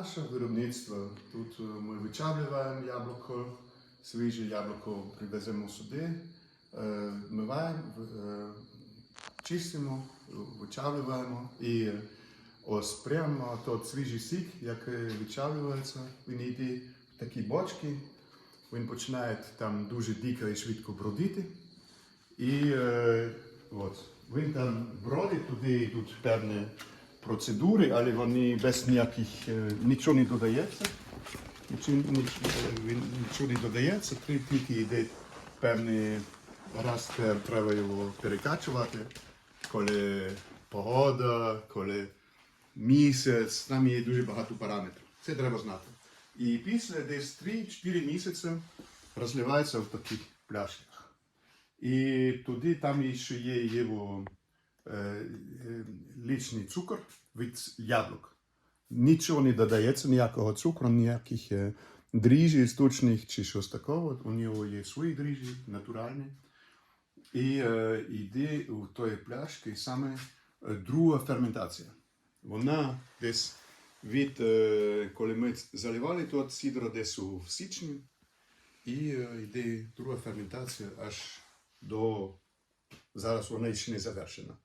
наше виробництво. Тут е, ми вичавлюємо яблуко, свіже яблуко привеземо сюди, е, миваємо, е, чистимо, вичавлюємо і ось прямо тот свіжий сік, який вичавлюється, він йде в такі бочки, він починає там дуже дико і швидко бродити. І от, він там бродить, туди йдуть певні процедури, але вони без ніяких е, нічого не додається. Нічого, нічого не додається, тільки йде певний раз треба його перекачувати, коли погода, коли місяць, там є дуже багато параметрів. Це треба знати. І після десь 3-4 місяці розливається в таких пляшках. І туди там ще є його лічний цукор від яблук. Нічого не додається, ніякого цукру, ніяких е, дріжджів штучних чи щось такого. У нього є свої дріжджі, натуральні. І е, йде у тої пляшки саме е, друга ферментація. Вона десь від, е, коли ми заливали тут сідро десь у січні, і е, йде друга ферментація аж до зараз вона ще не завершена.